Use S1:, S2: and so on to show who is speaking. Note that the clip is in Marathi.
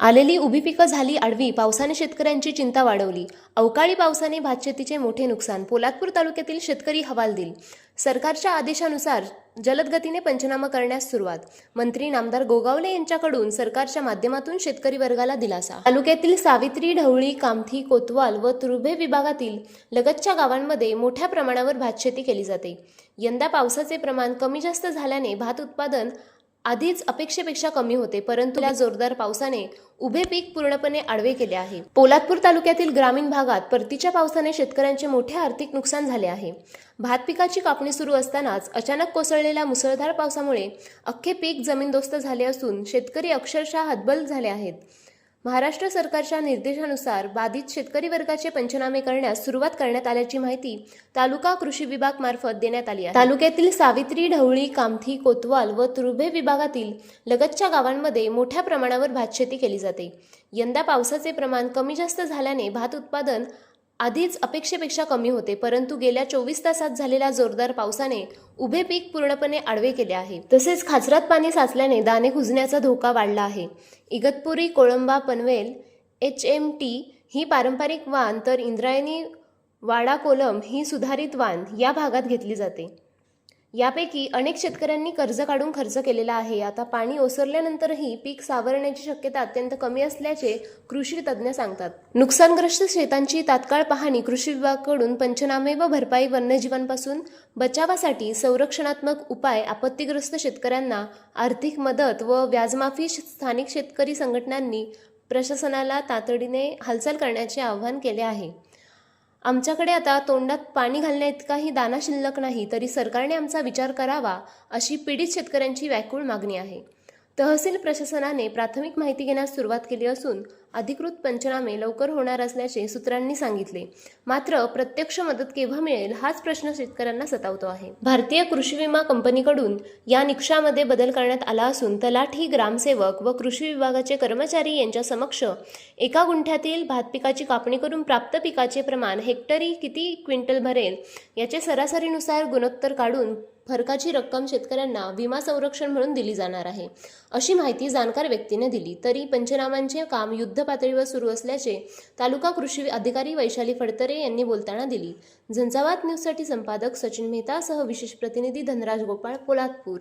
S1: आलेली उभी पिकं झाली आडवी पावसाने शेतकऱ्यांची चिंता वाढवली. अवकाळी पावसाने भातशेतीचे मोठे नुकसान पोलादपूर तालुक्यातील शेतकरी हवालदिल सरकारच्या आदेशानुसार जलदगतीने पंचनामा करण्यास सुरुवात. मंत्री नामदार गोगावले यांच्याकडून सरकारच्या माध्यमातून शेतकरी वर्गाला दिलासा. तालुक्यातील सावित्री ढवळी कामठी कोतवाल व तुर्भे विभागातील लगतच्या गावांमध्ये मोठ्या प्रमाणावर भातशेती केली जाते. यंदा पावसाचे प्रमाण कमी जास्त झाल्याने भात उत्पादन आधीच अपेक्षेपेक्षा कमी होते परंतु या जोरदार पावसाने उभे पीक पूर्णपणे आडवे केले आहे. पोलादपूर तालुक्यातील ग्रामीण भागात परतीच्या पावसाने शेतकऱ्यांचे मोठे आर्थिक नुकसान झाले आहे. भात पिकाची कापणी सुरू असतानाच अचानक कोसळलेल्या मुसळधार पावसामुळे अख्खे पीक जमीनदोस्त झाले असून शेतकरी अक्षरशः हतबल झाले आहेत. महाराष्ट्र सरकारच्या निर्देशानुसार बाधित शेतकरी वर्गाचे पंचनामे करण्यास सुरुवात करण्यात आल्याची माहिती तालुका कृषी विभाग मार्फत देण्यात आली आहे. तालुक्यातील सावित्री ढवळी कामठी कोतवाल व तुर्भे विभागातील लगतच्या गावांमध्ये मोठ्या प्रमाणावर भातशेती केली जाते. यंदा पावसाचे प्रमाण कमी जास्त झाल्याने भात उत्पादन आधीच अपेक्षेपेक्षा कमी होते परंतु गेल्या चोवीस तासात झालेल्या जोरदार पावसाने उभे पीक पूर्णपणे आडवे केले आहे. तसेच खाचरात पाणी साचल्याने दाणे कुजण्याचा धोका वाढला आहे. Igatpuri Kolamba Panvel H M T ही पारंपरिक वाण तर इंद्रायणी वाडा कोलम ही सुधारित वाण या भागात घेतली जाते. यापैकी अनेक शेतकऱ्यांनी कर्ज काढून खर्च केलेला आहे. आता पाणी ओसरल्यानंतरही पीक सावरण्याची शक्यता अत्यंत कमी असल्याचे कृषी तज्ज्ञ सांगतात. नुकसानग्रस्त शेतांची तात्काळ पाहणी कृषी विभागाकडून पंचनामे व भरपाई वन्यजीवांपासून बचावासाठी संरक्षणात्मक उपाय आपत्तीग्रस्त शेतकऱ्यांना आर्थिक मदत व व्याजमाफी स्थानिक शेतकरी संघटनांनी प्रशासनाला तातडीने हालचाल करण्याचे आवाहन केले आहे. आमच्याकडे आता तोंडात पाणी घालण्या इतकाही दाना शिल्लक नाही तरी सरकारने आमचा विचार करावा अशी पीडित शेतकऱ्यांची व्याकुळ मागणी आहे. तहसील प्रशासनाने प्राथमिक माहिती घेण्यास सुरुवात केली असून अधिकृत पंचनामे लवकर होणार असल्याचे सूत्रांनी सांगितले. मात्र प्रत्यक्ष मदत केव्हा मिळेल हाच प्रश्न शेतकऱ्यांना सतावतो आहे. भारतीय कृषी विमा कंपनीकडून या निकषामध्ये बदल करण्यात आला असून तलाठी ग्रामसेवक व कृषी विभागाचे कर्मचारी यांच्या समक्ष एका गुंठ्यातील भात पिकाची कापणी करून प्राप्त पिकाचे प्रमाण हेक्टरी किती क्विंटल भरेल याचे सरासरीनुसार गुणोत्तर काढून फरकाची रक्कम शेतकऱ्यांना विमा संरक्षण म्हणून दिली जाणार आहे. अशी माहिती जाणकार व्यक्तीने दिली. तरी पंचनामांचे काम युद्ध पातळीवर सुरू असल्याचे तालुका कृषी अधिकारी वैशाली फडतरे यांनी बोलताना दिली. झंझावात न्यूजसाठी संपादक सचिन मेहतासह विशेष प्रतिनिधी धनराज गोपाळ पोलादपूर.